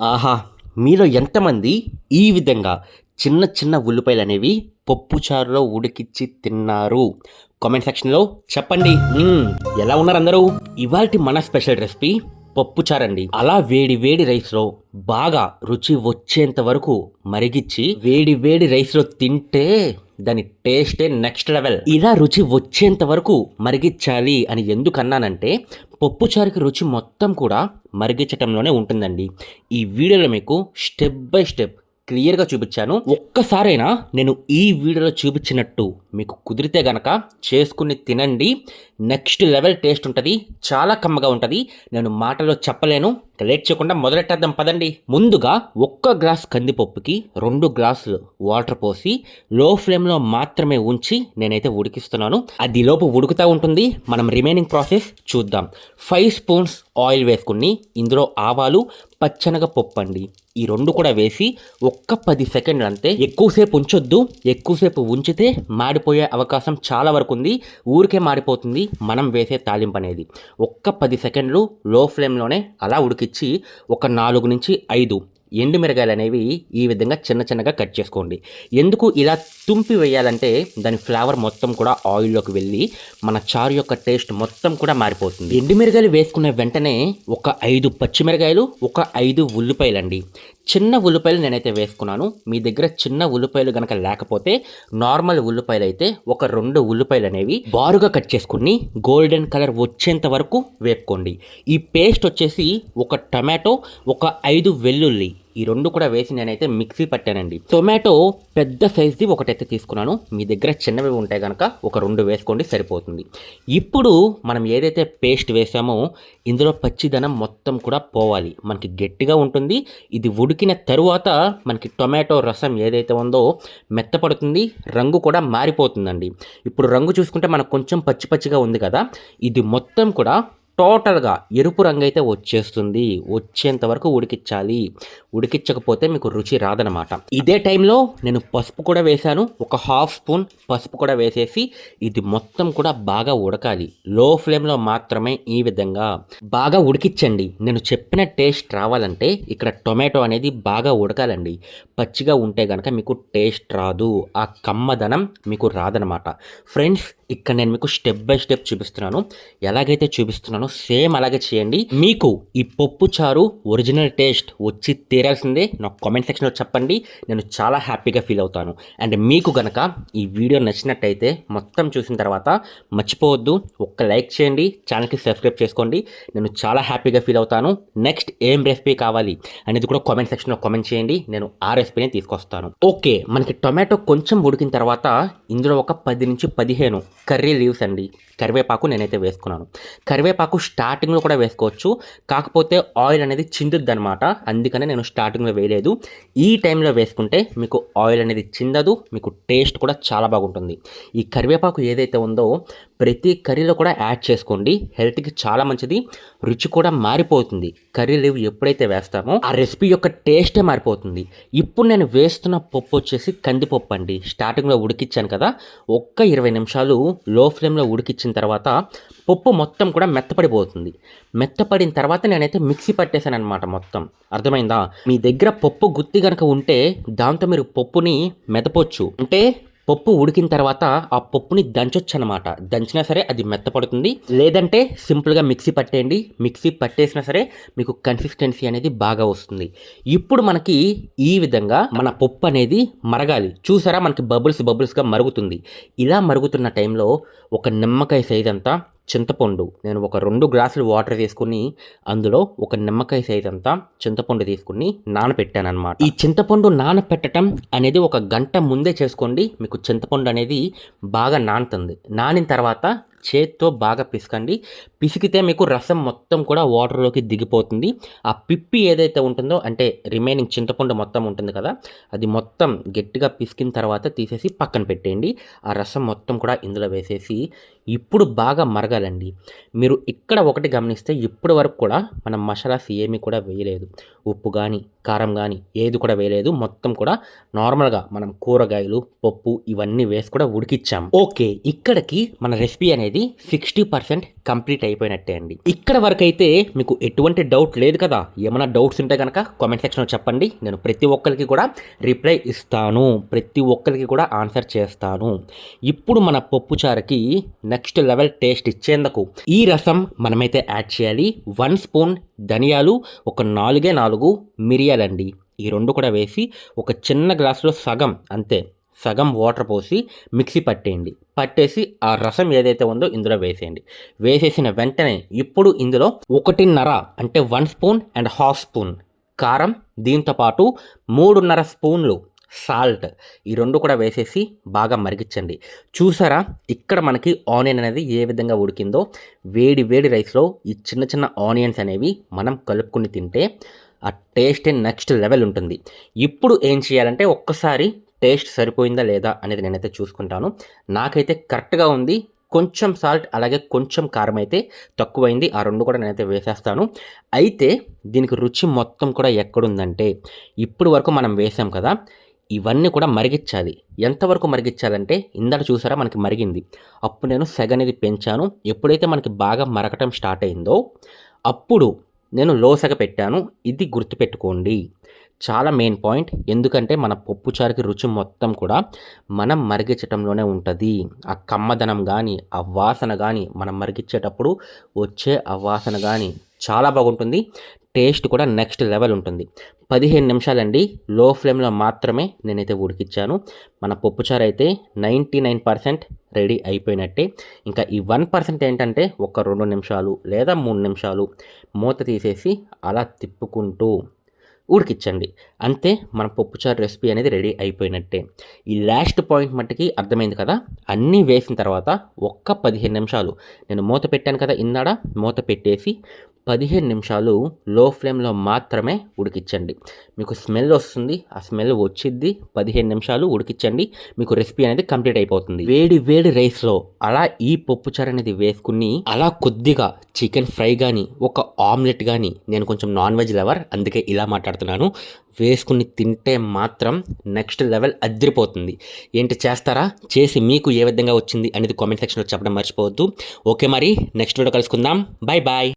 ఆహా మీలో ఎంతమంది ఈ విధంగా చిన్న చిన్న ఉల్లిపాయలు అనేవి పప్పు చారులో ఉడికిచ్చి తిన్నారు? కామెంట్ సెక్షన్లో చెప్పండి. ఎలా ఉన్నారు అందరూ ఇవాళ మన స్పెషల్ రెసిపీ పప్పుచారండి. అలా వేడి వేడి రైస్లో బాగా రుచి వచ్చేంత వరకు మరిగిచ్చి వేడి వేడి రైస్లో తింటే దాని టేస్టే నెక్స్ట్ లెవెల్. ఇలా రుచి వచ్చేంత వరకు మరిగించాలి అని ఎందుకు అన్నానంటే రుచి మొత్తం కూడా మరిగించటంలోనే ఉంటుందండి. ఈ వీడియోలో మీకు స్టెప్ బై స్టెప్ క్లియర్గా చూపించాను. ఒక్కసారైనా నేను ఈ వీడియోలో చూపించినట్టు మీకు కుదిరితే గనక చేసుకుని తినండి. నెక్స్ట్ లెవెల్ టేస్ట్ ఉంటుంది. చాలా కమ్మగా ఉంటుంది. నేను మాటలో చెప్పలేను. లేట్ చేయకుండా మొదలెట్టేద్దాం పదండి. ముందుగా ఒక్క గ్లాస్ కందిపప్పుకి రెండు గ్లాసులు వాటర్ పోసి లో ఫ్లేమ్లో మాత్రమే ఉంచి నేనైతే ఉడికిస్తున్నాను. అది లోపు ఉడుకుతూ ఉంటుంది. మనం రిమైనింగ్ ప్రాసెస్ చూద్దాం. ఫైవ్ స్పూన్స్ ఆయిల్ వేసుకుని ఇందులో ఆవాలు పచ్చనగ పప్పు అండి ఈ రెండు కూడా వేసి ఒక్క పది సెకండ్లు అంతే. ఎక్కువసేపు ఉంచొద్దు. ఎక్కువసేపు ఉంచితే మాడిపోయే అవకాశం చాలా వరకు ఉంది. ఊరికే మాడిపోతుంది. మనం వేసే తాలింపు అనేది. ఒక్క పది సెకండ్లు లో ఫ్లేమ్లోనే అలా ఉడికిచ్చి ఒక నాలుగు నుంచి ఐదు ఎండు మిరగాయలు అనేవి ఈ విధంగా చిన్న చిన్నగా కట్ చేసుకోండి. ఎందుకు ఇలా తుంపి వేయాలంటే దాని ఫ్లేవర్ మొత్తం కూడా ఆయిల్లోకి వెళ్ళి మన చారు యొక్క టేస్ట్ మొత్తం కూడా మారిపోతుంది. ఎండు మిరగాయలు వేసుకునే వెంటనే ఒక ఐదు పచ్చిమిరకాయలు ఒక ఐదు ఉల్లిపాయలు అండి చిన్న ఉల్లిపాయలు నేనైతే వేసుకున్నాను. మీ దగ్గర చిన్న ఉల్లిపాయలు గనక లేకపోతే నార్మల్ ఉల్లిపాయలు అయితే ఒక రెండు ఉల్లిపాయలు అనేవి బారుగా కట్ చేసుకుని గోల్డెన్ కలర్ వచ్చేంత వరకు వేపుకోండి. ఈ పేస్ట్ వచ్చేసి ఒక టమాటో ఒక ఐదు వెల్లుల్లి ఈ రెండు కూడా వేసి నేనైతే మిక్సీ పట్టానండి. టొమాటో పెద్ద సైజ్ది ఒకటైతే తీసుకున్నాను. మీ దగ్గర చిన్నవి ఉంటే కనుక ఒక రెండు వేసుకోండి సరిపోతుంది. ఇప్పుడు మనం ఏదైతే పేస్ట్ వేసామో ఇందులో పచ్చిదనం మొత్తం కూడా పోవాలి. మనకి గట్టిగా ఉంటుంది. ఇది ఉడికిన తరువాత మనకి టొమాటో రసం ఏదైతే ఉందో మెత్తపడుతుంది రంగు కూడా మారిపోతుందండి. ఇప్పుడు రంగు చూసుకుంటే మనకు కొంచెం పచ్చి పచ్చిగా ఉంది కదా. ఇది మొత్తం కూడా టోటల్గా ఎరుపు రంగు అయితే వచ్చేస్తుంది. వచ్చేంత వరకు ఉడికించాలి ఉడికించకపోతే మీకు రుచి రాదనమాట ఇదే టైంలో నేను పసుపు కూడా వేశాను. ఒక హాఫ్ స్పూన్ పసుపు కూడా వేసేసి ఇది మొత్తం కూడా బాగా ఉడకాలి. లో ఫ్లేమ్లో మాత్రమే ఈ విధంగా బాగా ఉడికించండి నేను చెప్పిన టేస్ట్ రావాలంటే ఇక్కడ టొమాటో అనేది బాగా ఉడకాలండి. పచ్చిగా ఉంటే కనుక మీకు టేస్ట్ రాదు. ఆ కమ్మదనం మీకు రాదనమాట ఫ్రెండ్స్ ఇక్కడ నేను మీకు స్టెప్ బై స్టెప్ చూపిస్తున్నాను. ఎలాగైతే చూపిస్తున్నానో సేమ్ అలాగే చేయండి. మీకు ఈ పప్పు చారు ఒరిజినల్ టేస్ట్ వచ్చి తీరాల్సిందే. నాకు కామెంట్ సెక్షన్లో చెప్పండి. నేను చాలా హ్యాపీగా ఫీల్ అవుతాను. అండ్ మీకు గనక ఈ వీడియో నచ్చినట్టయితే మొత్తం చూసిన తర్వాత మర్చిపోవద్దు. ఒక్క లైక్ చేయండి. ఛానల్కి సబ్స్క్రైబ్ చేసుకోండి. నేను చాలా హ్యాపీగా ఫీల్ అవుతాను. నెక్స్ట్ ఏం రెసిపీ కావాలి అనేది కూడా కామెంట్ సెక్షన్లో కామెంట్ చేయండి. నేను ఆ రెసిపీని తీసుకొస్తాను. ఓకే మనకి టొమాటో కొంచెం ఉడికిన తర్వాత ఇందులో ఒక పది నుంచి పదిహేను కర్రీ లీవ్స్ అండి. కరివేపాకు నేనైతే వేసుకున్నాను. కరివేపాకు స్టార్టింగ్లో కూడా వేసుకోవచ్చు. కాకపోతే ఆయిల్ అనేది చిందుద్ది అనమాట అందుకనే నేను స్టార్టింగ్లో వేయలేదు. ఈ టైంలో వేసుకుంటే మీకు ఆయిల్ అనేది చిందదు మీకు టేస్ట్ కూడా చాలా బాగుంటుంది. ఈ కరివేపాకు ఏదైతే ఉందో ప్రతి కర్రీలో కూడా యాడ్ చేసుకోండి. హెల్త్కి చాలా మంచిది. రుచి కూడా మారిపోతుంది. కర్రీ లీవ్ ఎప్పుడైతే వేస్తామో ఆ రెసిపీ యొక్క టేస్టే మారిపోతుంది. ఇప్పుడు నేను వేస్తున్న పప్పు వచ్చేసి కందిపప్పు అండి. స్టార్టింగ్లో ఉడికిచ్చాను కదా ఒక్క ఇరవై నిమిషాలు లో ఫ్లేమ్లో ఉడికిచ్చాను. వచ్చిన తర్వాత పప్పు మొత్తం కూడా మెత్తపడిపోతుంది. మెత్తపడిన తర్వాత నేనైతే మిక్సీ పట్టేశాను అనమాట మొత్తం. అర్థమైందా? మీ దగ్గర పప్పు గుత్తి కనుక ఉంటే దాంతో మీరు పప్పుని మెదపొచ్చు. అంటే పప్పు ఉడికిన తర్వాత ఆ పప్పుని దంచొచ్చు అనమాట దంచినా సరే అది మెత్తపడుతుంది. లేదంటే సింపుల్గా మిక్సీ పట్టేయండి. మిక్సీ పట్టేసినా సరే మీకు కన్సిస్టెన్సీ అనేది బాగా వస్తుంది. ఇప్పుడు మనకి ఈ విధంగా మన పప్పు అనేది మరగాలి. చూసారా మనకి బబుల్స్ బబుల్స్గా మరుగుతుంది. ఇలా మరుగుతున్న టైంలో ఒక నిమ్మకాయ సైజ్ అంతా చింతపండు. నేను ఒక రెండు గ్లాసులు వాటర్ తీసుకుని అందులో ఒక నిమ్మకాయ సైజ్ అంతా చింతపండు తీసుకుని నానపెట్టాను అనమాట ఈ చింతపండు నానపెట్టడం అనేది ఒక గంట ముందే చేసుకోండి. మీకు చింతపండు అనేది బాగా నానుతుంది. నానిన తర్వాత చేత్తో బాగా పిసకండి. పిసికితే మీకు రసం మొత్తం కూడా వాటర్లోకి దిగిపోతుంది. ఆ పిప్పి ఏదైతే ఉంటుందో అంటే రిమైనింగ్ చింతపండు మొత్తం ఉంటుంది కదా అది మొత్తం గట్టిగా పిసికిన తర్వాత తీసేసి పక్కన పెట్టేయండి. ఆ రసం మొత్తం కూడా ఇందులో వేసేసి ఇప్పుడు బాగా మరగాలండి. మీరు ఇక్కడ ఒకటి గమనిస్తే ఇప్పటి వరకు కూడా మనం మసాలాస్ ఏమీ కూడా వేయలేదు. ఉప్పు కానీ కారం కానీ ఏది కూడా వేయలేదు. మొత్తం కూడా నార్మల్గా మనం కూరగాయలు పప్పు ఇవన్నీ వేసి కూడా ఉడికిచ్చాము. ఓకే ఇక్కడికి మన రెసిపీ అనేది అనేది సిక్స్టీ పర్సెంట్ కంప్లీట్ అయిపోయినట్టే అండి. ఇక్కడ వరకు అయితే మీకు ఎటువంటి డౌట్ లేదు కదా? ఏమైనా డౌట్స్ ఉంటే కనుక కామెంట్ సెక్షన్లో చెప్పండి. నేను ప్రతి ఒక్కరికి కూడా రిప్లై ఇస్తాను. ప్రతి ఒక్కరికి కూడా ఆన్సర్ చేస్తాను. ఇప్పుడు మన పప్పుచారుకి నెక్స్ట్ లెవెల్ టేస్ట్ ఇచ్చేందుకు ఈ రసం మనమైతే యాడ్ చేయాలి. వన్ స్పూన్ ధనియాలు ఒక నాలుగే నాలుగు మిరియాలండి. ఈ రెండు కూడా వేసి ఒక చిన్న గ్లాసులో సగం అంతే. సగం వాటర్ పోసి మిక్సీ పట్టేయండి. పట్టేసి ఆ రసం ఏదైతే ఉందో ఇందులో వేసేయండి. వేసేసిన వెంటనే ఇప్పుడు ఇందులో ఒకటిన్నర అంటే one spoon and half spoon కారం దీంతో పాటు మూడున్నర స్పూన్లు సాల్ట్. ఈ రెండు కూడా వేసేసి బాగా మరిగించండి. చూసారా? ఇక్కడ మనకి ఆనియన్ అనేది ఏ విధంగా ఉడికిందో? వేడి వేడి రైస్లో ఈ చిన్న చిన్న ఆనియన్స్ అనేవి మనం కలుపుకుని తింటే ఆ టేస్ట్ నెక్స్ట్ లెవెల్ ఉంటుంది. ఇప్పుడు ఏం చేయాలంటే ఒక్కసారి టేస్ట్ సరిపోయిందా లేదా అనేది నేనైతే చూసుకుంటాను. నాకైతే కరెక్ట్గా ఉంది. కొంచెం సాల్ట్ అలాగే కొంచెం కారం అయితే తక్కువైంది. ఆ రెండు కూడా నేనైతే వేసేస్తాను. అయితే దీనికి రుచి మొత్తం కూడా ఎక్కడుందంటే ఇప్పుడు వరకు మనం వేసాం కదా ఇవన్నీ కూడా మరిగించాలి. ఎంతవరకు మరిగించాలంటే ఇందాక చూసారా మనకి మరిగింది. అప్పుడు నేను సెగ అనేది పెంచాను. ఎప్పుడైతే మనకి బాగా మరగటం స్టార్ట్ అయిందో అప్పుడు నేను లోసగ పెట్టాను. ఇది గుర్తుపెట్టుకోండి. చాలా మెయిన్ పాయింట్. ఎందుకంటే మన పప్పుచారుకి రుచి మొత్తం కూడా మనం మరిగించటంలోనే ఉంటుంది. ఆ కమ్మదనం కానీ ఆ వాసన కానీ మనం మరిగించేటప్పుడు వచ్చే ఆ వాసన కానీ చాలా బాగుంటుంది. టేస్ట్ కూడా నెక్స్ట్ లెవెల్ ఉంటుంది. పదిహేను నిమిషాలండి. లో ఫ్లేమ్లో మాత్రమే నేనైతే ఉడికిచ్చాను. మన పప్పుచారు అయితే నైంటీ నైన్ పర్సెంట్ రెడీ అయిపోయినట్టే. ఇంకా ఈ వన్ పర్సెంట్ ఏంటంటే ఒక రెండు నిమిషాలు లేదా మూడు నిమిషాలు మూత తీసేసి అలా తిప్పుకుంటూ ఉడికిచ్చండి అంతే మన పప్పుచారు రెసిపీ అనేది రెడీ అయిపోయినట్టే. ఈ లాస్ట్ పాయింట్ మట్టుకి అర్థమైంది కదా? అన్నీ వేసిన తర్వాత ఒక్క పదిహేను నిమిషాలు. నేను మూత పెట్టాను కదా ఇందాడ? మూత పెట్టేసి పదిహేను నిమిషాలు లో ఫ్లేమ్లో మాత్రమే ఉడికించండి. మీకు స్మెల్ వస్తుంది ఆ స్మెల్ వచ్చిద్ది పదిహేను నిమిషాలు ఉడికించండి మీకు రెసిపీ అనేది కంప్లీట్ అయిపోతుంది. వేడి వేడి రైస్లో అలా ఈ పప్పుచారు అనేది వేసుకుని అలా కొద్దిగా చికెన్ ఫ్రై కానీ ఒక ఆమ్లెట్ కానీ నేను కొంచెం నాన్ వెజ్ లవర్ అందుకే ఇలా మాట్లాడుతున్నాను. వేసుకుని తింటే మాత్రం నెక్స్ట్ లెవెల్ అదిరిపోతుంది. ఏంటి చేస్తారా? చేసి మీకు ఏ విధంగా వచ్చింది అనేది కామెంట్ సెక్షన్లో చెప్పడం మర్చిపోవద్దు. ఓకే మరి నెక్స్ట్ వీడియో కలుసుకుందాం. Bye bye